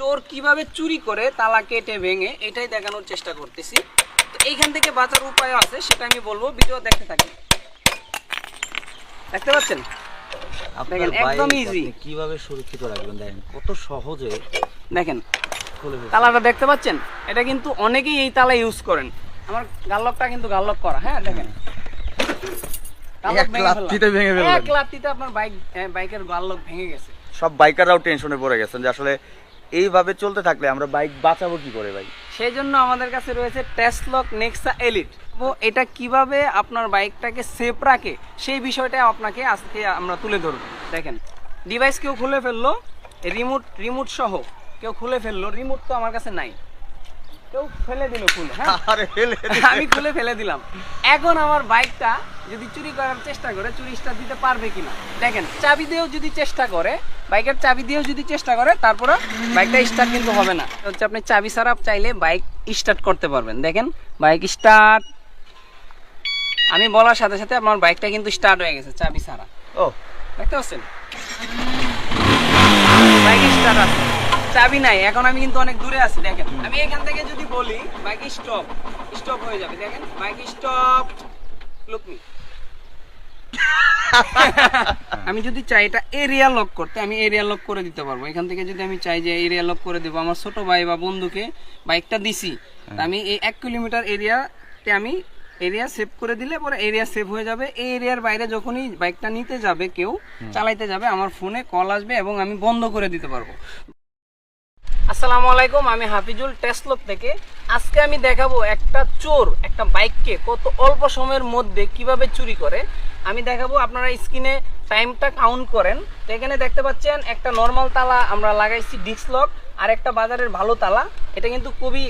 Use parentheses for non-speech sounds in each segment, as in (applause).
চোর কীভাবে চুরি করে তালা কেটে ভেঙে এটাই দেখানোর চেষ্টা করতেছি। তো এইখান থেকে বাঁচার উপায় আছে সেটা আমি বলব ভিডিও দেখতে থাকি দেখতে পাচ্ছেন? আপনার একদম আপনি কীভাবে সুরক্ষিত রাখবেন দেখেন কত সহজে দেখেন তালাটা দেখতে পাচ্ছেন? এটা কিন্তু অনেকেই এই তালা ইউজ করেন। আমার গাল্লকটা কিন্তু গাল্লক করা হ্যাঁ দেখেন। আপনার বাইক বাইকের গাল্লক ভেঙে গেছে। সব বাইকাররাও টেনশনে পড়ে গেছেন যে আসলে এইভাবে চলতে থাকলে আমরা বাইক বাঁচাবো কি করে ভাই? সেই জন্য আমাদের কাছে রয়েছে টেসলক নেক্সা এলিট এটা কীভাবে আপনার বাইকটাকে সেফ রাখে, সেই বিষয়টা আপনাকে আজকে আমরা তুলে ধরব। দেখেন ডিভাইস কেউ খুলে ফেলল রিমোট রিমোট সহ কেউ খুলে ফেলল রিমোট তো আমার কাছে নাই। কেউ ফেলে দিল খুলে হ্যাঁ? (laughs) আরে ফেলে আমি খুলে ফেলে দিলাম। এখন আমার বাইকটা যদি চুরি করার চেষ্টা করে চুরি স্টার্ট দিতে পারবে কিনা দেখেন চাবি দিয়েও যদি চেষ্টা করে বাইকের চাবি দিয়েও যদি চেষ্টা করে তারপরে বাইকটা স্টার্ট কিন্তু হবে না। হচ্ছে আপনি চাবি ছাড়া চাইলে বাইক স্টার্ট করতে পারবেন। দেখেন বাইক স্টার্ট। আমি বলার সাথে সাথে আমার বাইকটা কিন্তু স্টার্ট হয়ে গেছে চাবি ছাড়া। ও। দেখতে পাচ্ছেন? বাইক স্টার্ট আছে। চাবি নাই এখন আমি কিন্তু অনেক দূরে আছি দেখেন। আমি এখান থেকে যদি বলি বাইক স্টপ স্টপ হয়ে যাবে দেখেন। বাইক স্টপ লুক মি আমি যদি চাই এটা এরিয়া লক করতে আমি এরিয়া লক করে দিতে পারব। এখান থেকে যদি আমি চাই যে এরিয়া লক করে দেবো আমার ছোট ভাই বা বন্ধুকে বাইকটা দিছি তা আমি এই এক কিলোমিটার এরিয়াতে আমি এরিয়া সেভ করে দিলে পরে এরিয়া সেভ হয়ে যাবে। এই এরিয়ার বাইরে যখনই বাইকটা নিতে যাবে কেউ চালাইতে যাবে আমার ফোনে কল আসবে এবং আমি বন্ধ করে দিতে পারব। আসসালামু আলাইকুম, আমি হাফিজুল টেসলক থেকে। আজকে আমি দেখাবো একটা চোর, একটা বাইককে কত অল্প সময়ের মধ্যে কীভাবে চুরি করে। আমি দেখাবো আপনারা স্ক্রিনে টাইমটা কাউন্ট করেন। তো এখানে দেখতে পাচ্ছেন, একটা নর্মাল তালা আমরা লাগাইছি ডিস্ক লক আর একটা বাজারের ভালো তালা। এটা কিন্তু খুবই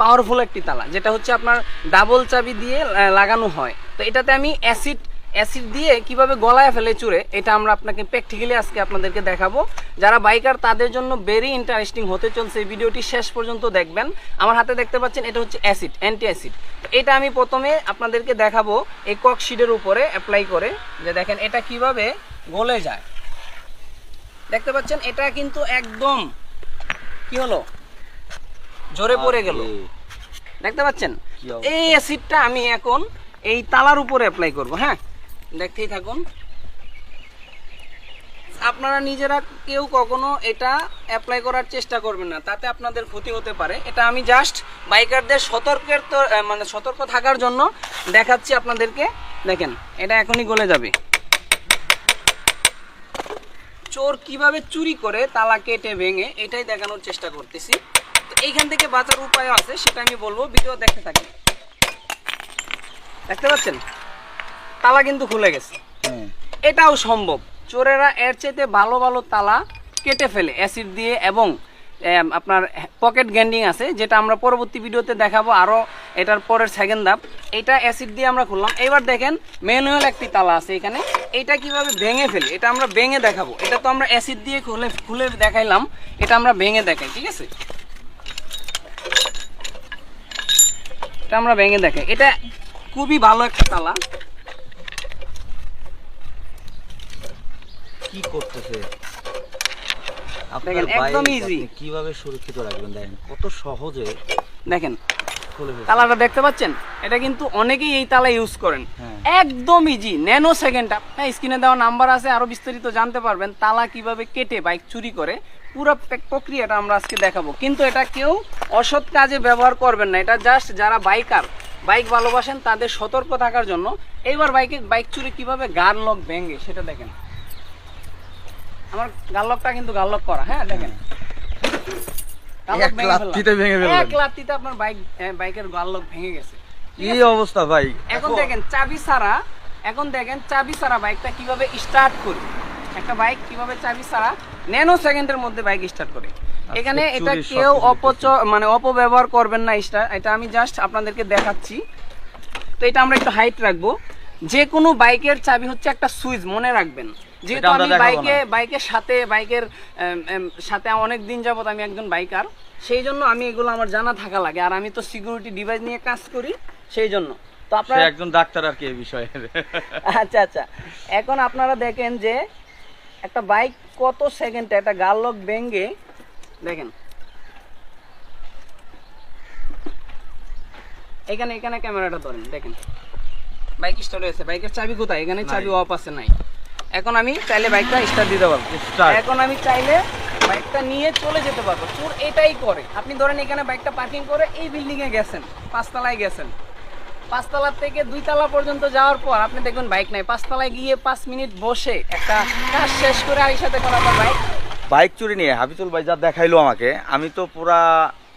পাওয়ারফুল একটি তালা, যেটা হচ্ছে আপনার ডাবল চাবি দিয়ে লাগানো হয়। তো এটাতে আমি অ্যাসিড অ্যাসিড দিয়ে কীভাবে গলায় ফেলে চুরে এটা আমরা আপনাকে প্র্যাকটিক্যালি আজকে আপনাদেরকে দেখাবো। যারা বাইকার তাদের জন্য ভেরি ইন্টারেস্টিং হতে চলছে এই ভিডিওটি। শেষ পর্যন্ত দেখবেন। আমার হাতে দেখতে পাচ্ছেন এটা হচ্ছে অ্যাসিড অ্যান্টি অ্যাসিড এটা আমি প্রথমে আপনাদেরকে দেখাবো এই কক শিটের উপরে অ্যাপ্লাই করে যে দেখেন এটা কীভাবে গলে যায়। দেখতে পাচ্ছেন এটা কিন্তু একদম কি হলো? ঝরে পড়ে গেল। দেখতে পাচ্ছেন? এই অ্যাসিডটা আমি এখন এই তালার উপরে অ্যাপ্লাই করব হ্যাঁ? দেখতেই থাকুন। আপনারা নিজেরা কেউ কখনো এটা অ্যাপ্লাই করার চেষ্টা করবেন না, তাতে আপনাদের ক্ষতি হতে পারে। এটা আমি জাস্ট বাইকারদের সতর্কের তো মানে সতর্ক থাকার জন্য দেখাচ্ছি আপনাদেরকে। দেখেন, এটা এখনই গলে যাবে। চোর কীভাবে চুরি করে তালা কেটে ভেঙে, এটাই দেখানোর চেষ্টা করতেছি। তো এইখান থেকে বাঁচার উপায় আছে, সেটা আমি বলব। ভিডিও দেখতে থাকি দেখতে পাচ্ছেন? তালা কিন্তু খুলে গেছে। এটাও সম্ভব। চোরেরা এর চাইতে ভালো ভালো তালা কেটে ফেলে অ্যাসিড দিয়ে এবং আপনার পকেট গ্যান্ডিং আছে যেটা আমরা পরবর্তী ভিডিওতে দেখাবো আরও এটার পরের সেকেন্ড ধাপ। এটা অ্যাসিড দিয়ে আমরা খুললাম। এবার দেখেন ম্যানুয়াল একটি তালা আছে এখানে। এটা কীভাবে ভেঙে ফেলি এটা আমরা ভেঙে দেখাবো। এটা তো আমরা অ্যাসিড দিয়ে খুলে খুলে দেখাইলাম। এটা আমরা ভেঙে দেখাই ঠিক আছে? এটা আমরা ভেঙে দেখাই। এটা খুবই ভালো একটা তালা। কি করতেছে? আপনার একদম easy। কীভাবে সুরক্ষিত রাখবেন দেখেন কত সহজে দেখেন তালাটা দেখতে পাচ্ছেন? এটা কিন্তু অনেকেই এই তালা ইউজ করেন। হ্যাঁ। একদম ইজি ন্যানো সেকেন্ড হ্যাঁ স্ক্রিনে দেওয়া নাম্বার আছে আরও বিস্তারিত জানতে পারবেন তালা কীভাবে কেটে বাইক চুরি করে পুরো প্রক্রিয়াটা আমরা আজকে দেখাবো। কিন্তু এটা কেউ অসৎ কাজে ব্যবহার করবেন না এটা জাস্ট যারা বাইকার বাইক ভালোবাসেন তাদের সতর্ক থাকার জন্য। এইবার বাইকে বাইক চুরি কীভাবে গান লক ভেঙে সেটা দেখেন। আমার গাল্লকটা কিন্তু গাল্লক করা হ্যাঁ দেখেন। আপনার বাইক বাইকের গাল্লক ভেঙে গেছে। কি অবস্থা ভাই? এখন দেখেন চাবি ছাড়া এখন দেখেন চাবি ছাড়া বাইকটা কীভাবে স্টার্ট করি? একটা বাইক কীভাবে চাবি ছাড়া ন্যানো সেকেন্ডের মধ্যে বাইক স্টার্ট করে। এখানে এটা কেউ কিছু অপচ মানে অপব্যবহার করবেন না এটা আমি জাস্ট আপনাদেরকে দেখাচ্ছি। তো এটা আমরা একটু হাইট রাখব। যে কোনো বাইকের চাবি হচ্ছে একটা সুইচ মনে রাখবেন। যেহেতু আমি বাইকে বাইকের সাথে বাইকের সাথে অনেক দিন যাবত আমি একজন বাইকার সেই জন্য আমি এগুলো আমার জানা থাকা লাগে। আর আমি তো সিকিউরিটি ডিভাইস নিয়ে কাজ করি সেই জন্য। তো আপনারা একজন ডাক্তার আর কি এই বিষয়ে। (laughs) আচ্ছা আচ্ছা। এখন আপনারা দেখেন যে একটা বাইক কত সেকেন্ডে একটা গার্লক ভেঙ্গে দেখেন। এখানে এখানে ক্যামেরাটা ধরেন দেখেন। বাইক স্টার্ট হয়েছে। বাইকের চাবি কোথায়? এখানে চাবি অফ আছে নাই। এখন আমি চাইলে বাইকটা স্টার্ট দিতে পারব। এখন আমি চাইলে বাইকটা নিয়ে চলে যেতে পারব। চোর এটাই করে। আপনি ধরেন এখানে বাইকটা পার্কিং করে এই বিল্ডিং এ গেছেন পাঁচতলায় গেছেন। পাঁচতলা থেকে দুই তলা পর্যন্ত যাওয়ার পর আপনি দেখবেন বাইক নাই। পাঁচতলায় গিয়ে পাঁচ মিনিট বসে একটা কাজ শেষ করে আইসা দেখুন আপনার বাইক বাইক চুরি নিয়ে হাবিবুল ভাই যা দেখাইলো আমাকে আমি তো পুরা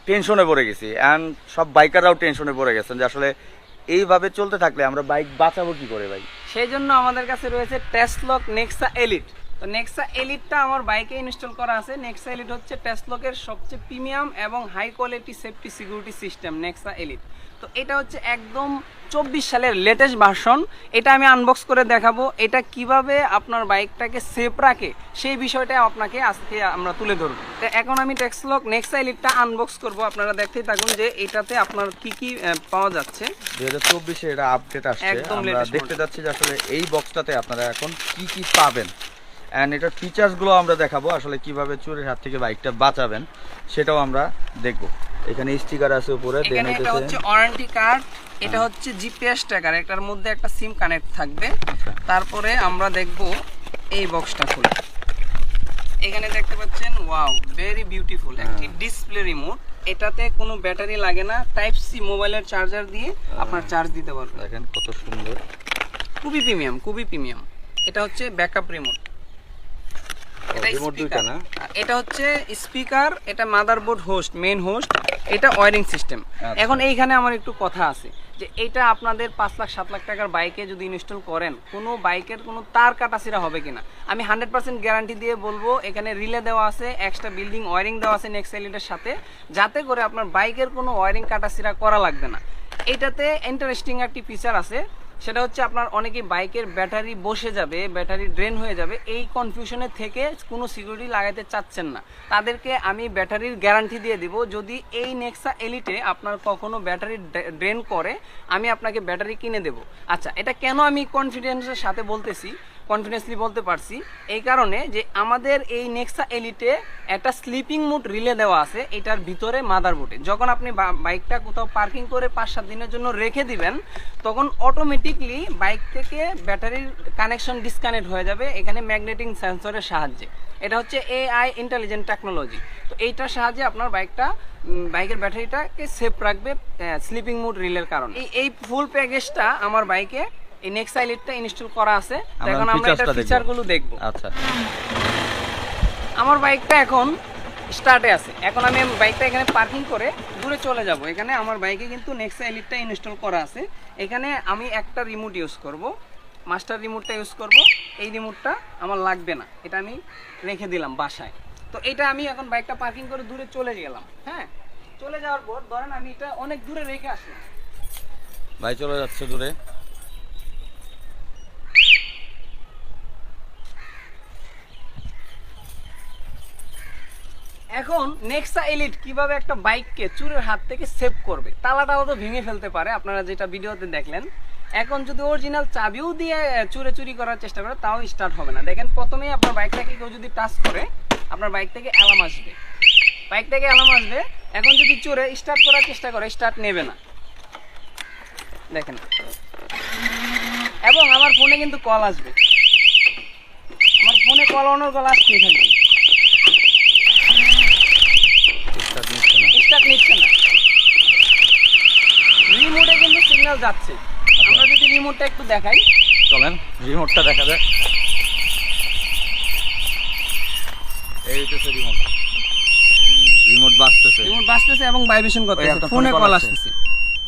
টেনশনে পড়ে গেছি। অ্যান্ড সব বাইকাররাও টেনশনে পড়ে গেছেন যে আসলে এইভাবে চলতে থাকলে আমরা বাইক বাঁচাবো কি করে ভাই? সেই জন্য আমাদের কাছে রয়েছে টেস্টলক নেক্সা এলিট তো নেক্সা এলিটটা আমার বাইকে ইনস্টল করা আছে। নেক্সা এলিট হচ্ছে টেস্টলকের সবচেয়ে প্রিমিয়াম এবং high quality safety security system Nexa Elite তো এটা হচ্ছে একদম চব্বিশ সালের লেটেস্ট ভার্সন এটা আমি আনবক্স করে দেখাবো। এটা কীভাবে আপনার বাইকটাকে সেফ রাখে সেই বিষয়টা আপনাকে আজকে আমরা তুলে ধরবো। তো এখন আমি টেক্সলক নেক্সা এলিটটা আনবক্স করব। আপনারা দেখতেই থাকুন যে এটাতে আপনার কি কি পাওয়া যাচ্ছে। দুই হাজার চব্বিশে এটা আপডেট আসছে। একদম দেখতে। যাচ্ছি যে আসলে এই বক্সটাতে আপনারা এখন কি কি পাবেন। অ্যান্ড এটার ফিচার্সগুলো আমরা দেখাবো আসলে কীভাবে চোরের হাত থেকে বাইকটা বাঁচাবেন সেটাও আমরা দেখব। এখানে স্টিকার আছে উপরে দেন এখানে এটা হচ্ছে ওয়ারেন্টি কার্ড এটা হচ্ছে জিপিএস ট্র্যাকার এটার মধ্যে একটা সিম কানেক্ট থাকবে। তারপরে আমরা দেখব এই বক্সটা খুলে। এখানে দেখতে পাচ্ছেন ওয়াও ভেরি বিউটিফুল একটি ডিসপ্লে রিমোট এটাতে কোনো ব্যাটারি লাগে না টাইপ সি মোবাইলের চার্জার দিয়ে আপনার চার্জ দিতে পারবেন। দেখেন কত সুন্দর। খুবই প্রিমিয়াম খুবই প্রিমিয়াম এটা হচ্ছে ব্যাকআপ রিমোট এটা। না? হচ্ছে স্পিকার এটা মাদারবোর্ড হোস্ট মেইন হোস্ট এটা ওয়ারিং সিস্টেম আচ্ছা। এখন এইখানে আমার একটু কথা আছে যে এটা আপনাদের পাঁচ লাখ সাত লাখ টাকার বাইকে যদি ইনস্টল করেন কোনো বাইকের কোনো তার কাটাছিরা হবে কিনা আমি হান্ড্রেড পার্সেন্ট গ্যারান্টি দিয়ে বলব এখানে রিলে দেওয়া আছে এক্সট্রা বিল্ডিং ওয়ারিং দেওয়া আছে নেক্সট এলিটের সাথে যাতে করে আপনার বাইকের কোনো ওয়ারিং কাটাছিরা করা লাগবে না এটাতে ইন্টারেস্টিং একটি ফিচার আছে সেটা হচ্ছে আপনার অনেকেই বাইকের ব্যাটারি বসে যাবে, ব্যাটারি ড্রেন হয়ে যাবে, এই কনফিউশনের থেকে কোনো সিকিউরিটি লাগাতে চাচ্ছেন না। তাদেরকে আমি ব্যাটারির গ্যারান্টি দিয়ে দিব, যদি এই নেক্সা এলিটে আপনার কখনো ব্যাটারি ড্রেন করে, আমি আপনাকে ব্যাটারি কিনে দেব। আচ্ছা এটা কেন আমি কনফিডেন্সের সাথে বলতেছি? কনফিডেন্সলি বলতে পারছি। এই কারণে যে আমাদের এই নেক্সা এলিটে একটা স্লিপিং মুড রিলে দেওয়া আছে, এটার ভিতরে মাদার মাদারবোর্ডে যখন আপনি বাইকটা কোথাও পার্কিং করে পাঁচ সাত দিনের জন্য রেখে দিবেন, তখন অটোমেটিকলি বাইক থেকে ব্যাটারির কানেকশন ডিসকানেক্ট হয়ে যাবে এখানে ম্যাগনেটিং সেন্সরের সাহায্যে। এটা হচ্ছে এআই ইন্টেলিজেন্ট টেকনোলজি তো এইটার সাহায্যে আপনার বাইকটা বাইকের ব্যাটারিটাকে সেফ রাখবে স্লিপিং মুড রিলের কারণে। এই ফুল প্যাকেজটা আমার বাইকে এই নেক্সট আইলিটটা ইনস্টল করা আছে। এখন আমরা দেখব। ফিচারগুলো দেখব। আচ্ছা। আমার বাইকটা এখন স্টার্টে আছে। এখন আমি বাইকটা এখানে পার্কিং করে দূরে চলে যাব। এখানে আমার বাইকে কিন্তু নেক্সট এলিটটা ইনস্টল করা আছে। এখানে আমি একটা রিমোট ইউজ করব। মাস্টার রিমোটটা ইউজ করব। এই রিমোটটা আমার লাগবে না। এটা আমি রেখে দিলাম বাসায়। তো এটা আমি এখন বাইকটা পার্কিং করে দূরে চলে গেলাম। হ্যাঁ? চলে যাওয়ার পর ধরেন আমি এটা অনেক দূরে রেখে আসলাম। ভাই চলে যাচ্ছে দূরে। এখন নেক্সা এলিট কীভাবে একটা বাইককে চুরের হাত থেকে সেভ করবে? তালা তালাটাও তো ভেঙে ফেলতে পারে, আপনারা যেটা ভিডিওতে দেখলেন। এখন যদি অরিজিনাল চাবিও দিয়ে চুরে চুরি করার চেষ্টা করে, তাও স্টার্ট হবে না। দেখেন, প্রথমেই আপনার বাইকটাকে কেউ যদি টাচ করে, আপনার বাইক থেকে অ্যালার্ম আসবে। বাইক থেকে অ্যালার্ম আসবে, এখন যদি চোরে স্টার্ট করার চেষ্টা করে স্টার্ট নেবে না। দেখেন। এবং আমার ফোনে কিন্তু কল আসবে। আমার ফোনে কল অনর কল আসতেই থাকবে Start নিচ্ছে না। স্টার্ট নিচ্ছে না রিমোটে কিন্তু সিগন্যাল যাচ্ছে। আমরা যদি রিমোটটা একটু দেখাই। চলেন রিমোটটা দেখা এই হচ্ছে রিমোট রিমোট বাজতেছে। রিমোট বাজতেছে এবং ভাইব্রেশন করতেছে। ফোনে কল আসতেছে।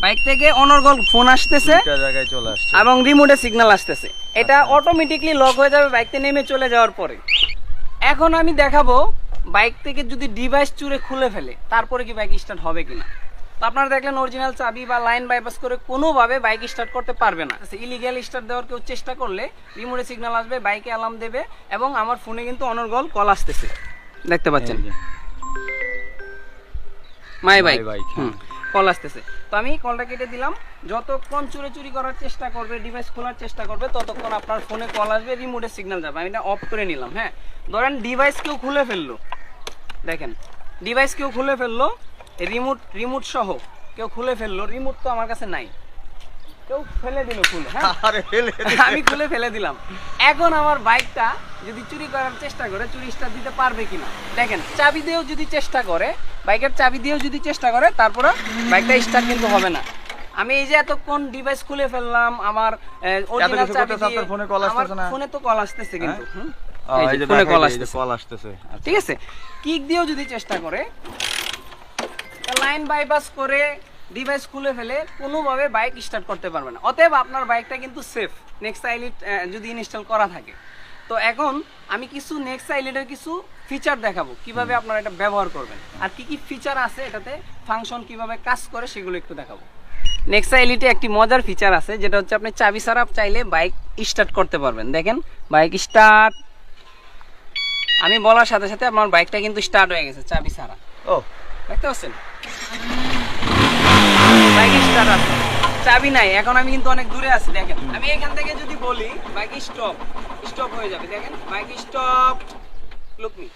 বাইক থেকে অনর্গল ফোন আসতেছে জায়গায় চলে আসছে। এবং রিমোটে সিগন্যাল আসতেছে। এটা আচ্ছা। অটোমেটিকলি লক হয়ে যাবে বাইকতে নেমে চলে যাওয়ার পরে। এখন আমি দেখাবো বাইক থেকে যদি ডিভাইস চুরে খুলে ফেলে তারপরে কি বাইক স্টার্ট হবে কিনা। তো আপনারা দেখলেন অরিজিনাল চাবি বা লাইন বাইপাস করে কোনোভাবে বাইক স্টার্ট করতে পারবে না। ইলিগ্যাল স্টার্ট দেওয়ার কেউ চেষ্টা করলে রিমোটে সিগন্যাল আসবে বাইকে অ্যালার্ম দেবে এবং আমার ফোনে কিন্তু অনর্গল কল আসতেছে। দেখতে পাচ্ছেন? মাই বাইক হুম হ্যাঁ। কল আসতেছে। তো আমি কলটা কেটে দিলাম। যতক্ষণ চুরি চুরি করার চেষ্টা করবে ডিভাইস খোলার চেষ্টা করবে ততক্ষণ আপনার ফোনে কল আসবে রিমোটে সিগন্যাল যাবে। আমি এটা অফ করে নিলাম হ্যাঁ। ধরেন ডিভাইস কেউ খুলে ফেলল। দেখেন ডিভাইস কেউ খুলে ফেলল রিমোট রিমোট সহ কেউ খুলে ফেলল রিমোট তো আমার কাছে নাই। কেউ ফেলে দিল খুলে হ্যাঁ? (laughs) (laughs) আমি খুলে ফেলে দিলাম। এখন আমার বাইকটা যদি চুরি করার চেষ্টা করে চুরি স্টার্ট দিতে পারবে কিনা? দেখেন চাবি দিয়েও যদি চেষ্টা করে বাইকের চাবি দিয়েও যদি চেষ্টা করে তারপরে বাইকটা স্টার্ট কিন্তু হবে না। আমি এই যে এতক্ষণ ডিভাইস খুলে ফেললাম আমার অরিজিনাল চাবি দিয়ে ফোনে call আসতেছে না? ফোনে তো কল আসতেছে কিন্তু হ্যাঁ? ফোনে কল আসতেছে। আসতেছে আচ্ছা। ঠিক আছে? কিক দিয়েও যদি চেষ্টা করে লাইন বাইপাস করে ডিভাইস খুলে ফেলে কোনোভাবে বাইক স্টার্ট করতে পারবে না। অতএব আপনার বাইকটা কিন্তু সেফ নেক্সট আইলিট যদি ইনস্টল করা থাকে। তো এখন আমি কিছু নেক্সট আইলিটের কিছু ফিচার দেখাবো কীভাবে আপনারা এটা ব্যবহার করবেন। আর কি কি ফিচার আছে এটাতে ফাংশন কীভাবে কাজ করে সেগুলো একটু দেখাবো। নেক্সট আইলিটে একটি মজার ফিচার আছে যেটা হচ্ছে আপনি চাবি ছাড়া চাইলে বাইক স্টার্ট করতে পারবেন। দেখেন বাইক স্টার্ট আমি বলার সাথে সাথে আমার বাইকটা কিন্তু স্টার্ট হয়ে গেছে চাবি ছাড়া। ও। দেখতে পাচ্ছেন? বাইক স্টার্ট চাবি নাই, এখন আমি কিন্তু অনেক দূরে আছি, দেখেন। আমি এখান থেকে যদি বলি বাইক স্টপ স্টপ হয়ে যাবে, দেখেন। বাইক স্টপ লুক মি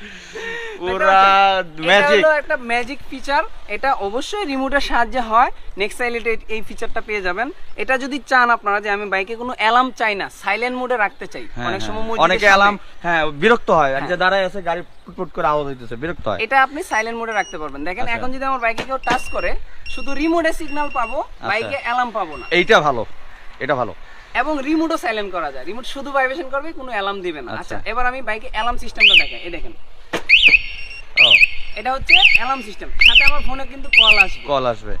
(laughs) পুরা ম্যাজিক একটা ম্যাজিক ফিচার এটা অবশ্যই রিমোটের সাহায্যে হয়। নেক্সট সাইলেটে এই ফিচারটা পেয়ে যাবেন। এটা যদি চান আপনারা যে আমি বাইকে কোনো অ্যালার্ম চাই না সাইলেন্ট মোডে রাখতে চাই অনেক সময় অনেকে অ্যালার্ম হ্যাঁ বিরক্ত হয়। যে। দাঁড়ায় আছে গাড়ি ফুটফুট করে আওয়াজ হইতেছে বিরক্ত এটা আপনি সাইলেন্ট মোডে রাখতে পারবেন। দেখেন আচ্ছা। এখন যদি আমার বাইকে কেউ টাচ করে শুধু রিমোটে সিগন্যাল পাবো বাইকে অ্যালার্ম পাবো না। এইটা ভালো। এটা ভালো। এবং রিমোটও সাইলেন্ট করা যায়। রিমোট শুধু ভাইব্রেশন করবে কোনো অ্যালার্ম দিবে না। আচ্ছা। আচ্ছা এবার আমি বাইকে অ্যালার্ম সিস্টেমটা দেখাই। এই দেখেন। এটা হচ্ছে অ্যালার্ম সিস্টেম সাথে আমার ফোনে কিন্তু কল আসবে। কল আসবে।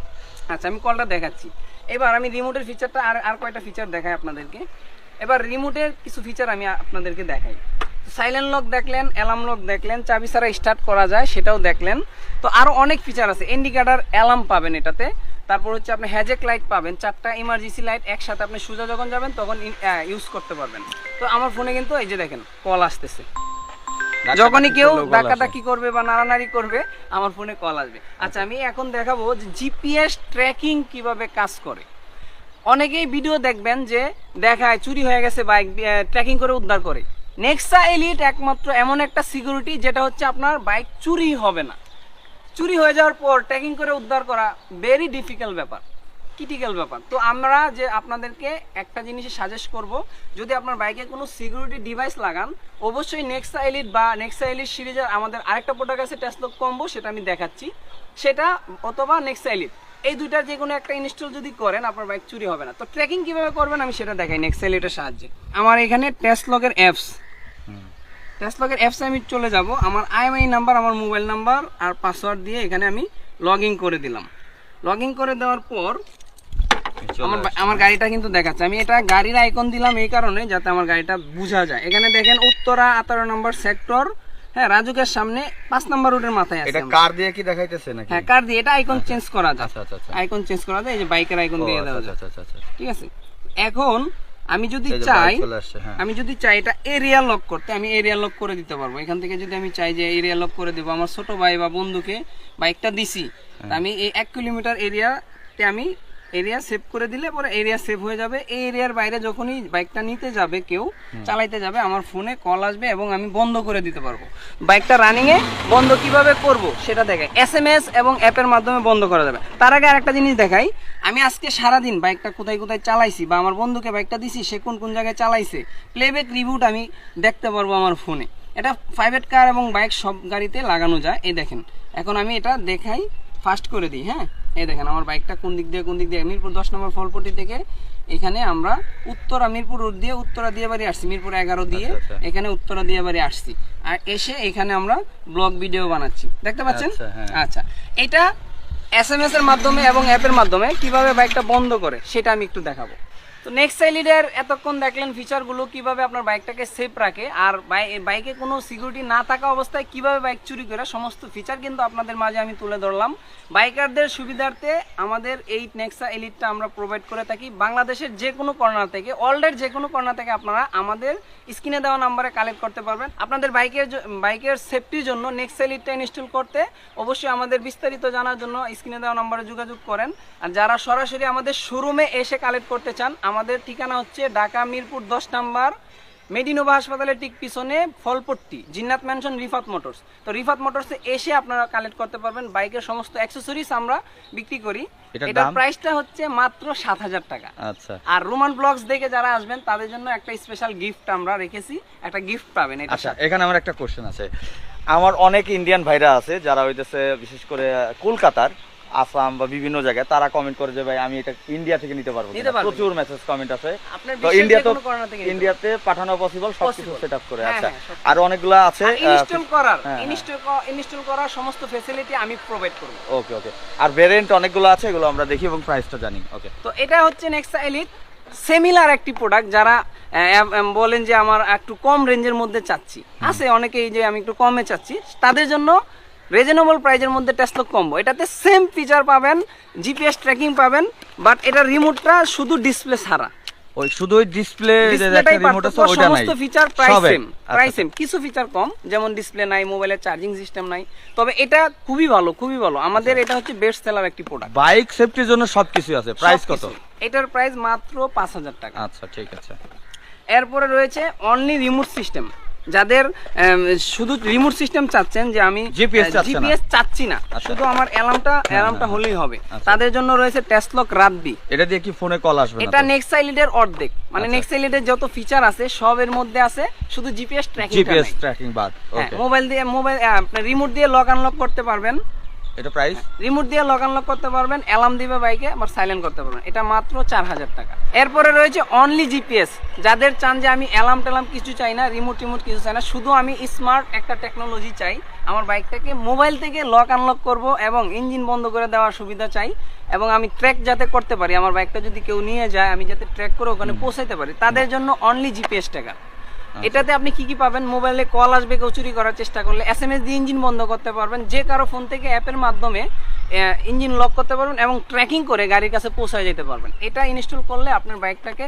আচ্ছা আমি কলটা দেখাচ্ছি। এবার আমি রিমোটের ফিচারটা আর আর কয়টা ফিচার দেখাই আপনাদেরকে? এবার রিমোটের কিছু ফিচার আমি আপনাদেরকে দেখাই। সাইলেন্ট লক দেখলেন অ্যালার্ম লক দেখলেন চাবি ছাড়া স্টার্ট করা যায় সেটাও দেখলেন। তো আরও অনেক ফিচার আছে। ইন্ডিকেটার অ্যালার্ম পাবেন এটাতে। তারপর হচ্ছে আপনি হ্যাজেক লাইট পাবেন। চারটা ইমার্জেন্সি লাইট একসাথে আপনি সোজা যখন যাবেন তখন ইউজ করতে পারবেন। তো আমার ফোনে কিন্তু এই যে দেখেন কল আসতেছে। যখনই কেউ ডাকাডাকি করবে বা নাড়ানাড়ি করবে আমার ফোনে কল আসবে। আচ্ছা আমি এখন দেখাবো যে জিপিএস ট্র্যাকিং কীভাবে কাজ করে। অনেকেই ভিডিও দেখবেন যে দেখায় চুরি হয়ে গেছে বাইক ট্র্যাকিং করে উদ্ধার করে। নেক্সা এলিট একমাত্র এমন একটা সিকিউরিটি যেটা হচ্ছে আপনার বাইক চুরি হবে না। চুরি হয়ে যাওয়ার পর ট্র্যাকিং করে উদ্ধার করা ভেরি ডিফিকাল্ট ব্যাপার। ক্রিটিক্যাল ব্যাপার। তো আমরা যে আপনাদেরকে একটা জিনিসে সাজেস্ট করব, যদি আপনার বাইকে কোনো সিকিউরিটি ডিভাইস লাগান, অবশ্যই নেক্সা এলিট বা নেক্সা এলিট সিরিজের আমাদের আরেকটা প্রোডাক্ট আছে টেসলক কম্বো সেটা আমি দেখাচ্ছি। সেটা অথবা নেক্সা এলিট এই দুইটার যে কোনো একটা ইনস্টল যদি করেন, আপনার বাইক চুরি হবে না। তো ট্র্যাকিং কীভাবে করবেন আমি সেটা দেখাই নেক্সা এলিটের সাহায্যে। আমার এখানে টেসলকের অ্যাপস টেসলকের অ্যাপসে আমি চলে যাব। আমার আইএমআই নাম্বার আমার মোবাইল নাম্বার আর পাসওয়ার্ড দিয়ে এখানে আমি লগ করে দিলাম। লগ করে দেওয়ার পর আমার আমার গাড়িটা কিন্তু দেখাচ্ছে। আমি এটা গাড়ির আইকন দিলাম এই কারণে যাতে আমার গাড়িটা বোঝা যায়। এখানে দেখেন উত্তরা আঠারো নম্বর সেক্টর হ্যাঁ রাজুকের সামনে পাঁচ নম্বর রোডের মাথায় আছে। এটা কার দিয়ে কি দেখাইতেছে নাকি? হ্যাঁ কার দিয়ে। এটা আইকন চেঞ্জ করা যায়। আচ্ছা আচ্ছা আচ্ছা। আইকন চেঞ্জ করা যায় এই যে বাইকের আইকন দিয়ে আচ্ছা, দেওয়া আচ্ছা যায়। আচ্ছা আচ্ছা আচ্ছা। ঠিক আছে? এখন আমি যদি চাই হ্যাঁ। আমি যদি চাই এটা এরিয়া লক করতে আমি এরিয়া লক করে দিতে পারব। এখান থেকে যদি আমি চাই যে এরিয়া লক করে দেবো আমার ছোট ভাই বা বন্ধুকে বাইকটা দিছি আমি এই এক কিলোমিটার এরিয়াতে আমি এরিয়া সেভ করে দিলে পরে এরিয়া সেভ হয়ে যাবে। এই এরিয়ার বাইরে যখনই বাইকটা নিতে যাবে কেউ চালাইতে যাবে আমার ফোনে কল আসবে এবং আমি বন্ধ করে দিতে পারব। বাইকটা রানিংয়ে বন্ধ কীভাবে করব সেটা দেখাই। এস এম এস এবং অ্যাপের মাধ্যমে বন্ধ করা যাবে। তার আগে আরেকটা জিনিস দেখাই। আমি আজকে সারাদিন বাইকটা কোথায় কোথায় চালাইছি বা আমার বন্ধুকে বাইকটা দিছি সে কোন কোন জায়গায় চালাইছে প্লেব্যাক রিভিউট আমি দেখতে পারব আমার ফোনে এটা প্রাইভেট কার এবং বাইক সব গাড়িতে লাগানো যায় এই দেখেন। এখন আমি এটা দেখাই ফাস্ট করে দিই হ্যাঁ? এই দেখেন আমার বাইকটা কোন দিক দিয়ে কোন দিক দিয়ে? মিরপুর দশ নম্বর ফলপটি থেকে এখানে আমরা উত্তরা মিরপুর রোড দিয়ে উত্তরা দিয়ে বাড়ি আসছি মিরপুর এগারো দিয়ে আচ্ছা, আচ্ছা। এখানে উত্তরা দিয়ে বাড়ি আসছি। আর এসে এখানে আমরা ব্লগ ভিডিও বানাচ্ছি। দেখতে পাচ্ছেন? আচ্ছা, হ্যাঁ। আচ্ছা। এটা এস এম এস এর মাধ্যমে এবং অ্যাপের মাধ্যমে কীভাবে বাইকটা বন্ধ করে সেটা আমি একটু দেখাবো। তো নেক্সট সাইলিডের এতক্ষণ দেখলেন ফিচারগুলো কীভাবে আপনার বাইকটাকে সেফ রাখে, আর বাইকে কোনো সিকিউরিটি না থাকা অবস্থায় কীভাবে বাইক চুরি করে, সমস্ত ফিচার কিন্তু আপনাদের মাঝে আমি তুলে ধরলাম। বাইকারদের সুবিধার্থে আমাদের এই নেক্সা এলিটটা আমরা প্রোভাইড করে থাকি। বাংলাদেশের যে কোনো কর্নার থেকে ওয়ার্ল্ডের যে কোনো কর্নার থেকে আপনারা আমাদের স্ক্রিনে দেওয়া নাম্বারে কালেক্ট করতে পারবেন। আপনাদের বাইকের বাইকের সেফটির জন্য নেক্সট এলিটটা ইনস্টল করতে অবশ্যই আমাদের বিস্তারিত জানার জন্য স্ক্রিনে দেওয়া নাম্বারে যোগাযোগ করেন। আর যারা সরাসরি আমাদের শোরুমে এসে কালেক্ট করতে চান আমাদের ঠিকানা হচ্ছে ঢাকা মিরপুর দশ নাম্বার মেডিনোভা হাসপাতালের ঠিক পিছনে ফলপট্টি জিন্নাত ম্যানশন রিফাত মোটরস। তো রিফাত মোটরসে এসে আপনারা কালেক্ট করতে পারবেন। বাইকের সমস্ত অ্যাক্সেসরিজ আমরা বিক্রি করি। এটার প্রাইসটা হচ্ছে মাত্র সাত হাজার টাকা। আচ্ছা। আর রোমান ব্লগস দেখে যারা আসবেন তাদের জন্য একটা স্পেশাল গিফট আমরা রেখেছি। একটা গিফট পাবেন আচ্ছা এখানে আমার একটা কোশ্চেন আছে। আমার অনেক ইন্ডিয়ান ভাইরা আছে যারা হইতেছে বিশেষ করে কলকাতার। আসাম বা বিভিন্ন জায়গায় তারা কমেন্ট করে যে ভাই আমি এটা ইন্ডিয়া থেকে নিতে পারব। প্রচুর মেসেজ কমেন্ট আছে তো ইন্ডিয়া তো ইন্ডিয়াতে পাঠানো পসিবল সবকিছু সেট আপ করে হ্যাঁ, আচ্ছা। হ্যাঁ, আর অনেকগুলো আছে ইনস্টল করার হ্যাঁ, হ্যাঁ। ইনস্টল ইনস্টল করার সমস্ত ফ্যাসিলিটি আমি প্রোভাইড করব। ওকে ওকে আর ভেরিয়েন্ট অনেকগুলো আছে এগুলো আমরা দেখি এবং প্রাইসটা জানি। ওকে তো এটা হচ্ছে নেক্সা এলিট সিমিলার একটি প্রোডাক্ট যারা বলেন যে আমার একটু কম রেঞ্জের মধ্যে চাচ্ছি। আছে অনেকেই যে আমি একটু কমে চাচ্ছি। তাদের জন্য রিজনেবল প্রাইজের মধ্যে টেসলক কম্বো এটাতে সেম ফিচার পাবেন জিপিএস ট্র্যাকিং পাবেন বাট এটা রিমোটটা শুধু ডিসপ্লে ছাড়া। ওই শুধু ওই ডিসপ্লে রিমোট আছে ওইটা নাই। সমস্ত feature price same price same কিছু ফিচার কম যেমন ডিসপ্লে নাই মোবাইলের চার্জিং সিস্টেম নাই। তবে এটা খুবই ভালো খুবই ভালো। আমাদের আচ্ছা। এটা হচ্ছে বেস্ট সেলার একটি প্রোডাক্ট বাইক সেফটির জন্য সবকিছু আছে। প্রাইস কত? এটার প্রাইস মাত্র পাঁচ হাজার টাকা। আচ্ছা ঠিক আছে। এরপরে রয়েছে অনলি রিমোট সিস্টেম যাদের শুধু রিমোট সিস্টেম চাচ্ছেন যে আমি। জিপিএস চাচ্ছি না আচ্ছা। শুধু আমার অ্যালার্মটা অ্যালার্মটা হ্যাঁ, হলেই হবে আচ্ছা। তাদের জন্য রয়েছে টেসলক রাতবি এটা দিয়ে কি ফোনে কল আসবে এটা নেক্সট সাইলিডের অর্ধেক মানে আচ্ছা। নেক্সট সাইলিডের যত ফিচার আছে সব এর মধ্যে আছে শুধু জিপিএস ট্র্যাকিং জিপিএস ট্র্যাকিং বাদ হ্যাঁ মোবাইল দিয়ে মোবাইল আপনি রিমোট দিয়ে লক আনলক করতে পারবেন এটা প্রাইস রিমোট দিয়ে লক আনলক করতে পারবেন অ্যালার্ম দিবে বাইকে আবার সাইলেন্ট করতে পারবেন। এটা মাত্র চার হাজার টাকা। এরপরে রয়েছে অনলি জিপিএস যাদের চান যে আমি অ্যালার্ম টেলার্ম কিছু চাই না রিমোট টিমোট কিছু চাই না শুধু আমি স্মার্ট একটা টেকনোলজি চাই। আমার বাইকটাকে মোবাইল থেকে লক আনলক করব এবং ইঞ্জিন বন্ধ করে দেওয়ার সুবিধা চাই এবং আমি ট্র্যাক যাতে করতে পারি। আমার বাইকটা যদি কেউ নিয়ে যায় আমি যাতে ট্র্যাক করে ওখানে পৌঁছাতে পারি তাদের জন্য অনলি জিপিএস টাকা। এটাতে আপনি কি কি পাবেন? মোবাইলে কল আসবে, কেউ চুরি করার চেষ্টা করলে। এস এম এস দিয়ে ইঞ্জিন বন্ধ করতে পারবেন। যে কারও ফোন থেকে অ্যাপের মাধ্যমে ইঞ্জিন লক করতে পারবেন এবং ট্র্যাকিং করে গাড়ির কাছে পৌঁছায় যেতে পারবেন। এটা ইনস্টল করলে আপনার বাইকটাকে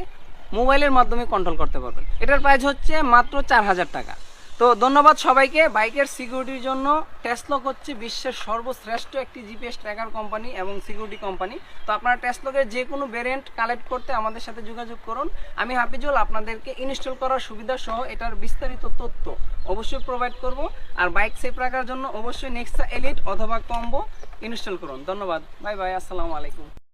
মোবাইলের মাধ্যমে কন্ট্রোল করতে পারবেন। এটার প্রাইস হচ্ছে মাত্র চার হাজার টাকা। তো ধন্যবাদ সবাইকে। বাইকের সিকিউরিটির জন্য টেসলক হচ্ছে বিশ্বের সর্বশ্রেষ্ঠ একটি জিপিএস ট্র্যাকার কোম্পানি এবং সিকিউরিটি কোম্পানি তো আপনারা টেসলকের যে কোনো ভ্যারিয়েন্ট কালেক্ট করতে আমাদের সাথে যোগাযোগ করুন। আমি হাফিজুল, আপনাদেরকে ইনস্টল করার সুবিধা সহ এটার বিস্তারিত তথ্য অবশ্যই প্রোভাইড করব। আর বাইক সেফ রাখার জন্য অবশ্যই নেক্সা এলিট অথবা কম্বো ইনস্টল করুন। ধন্যবাদ। বাই বাই আসসালামু আলাইকুম।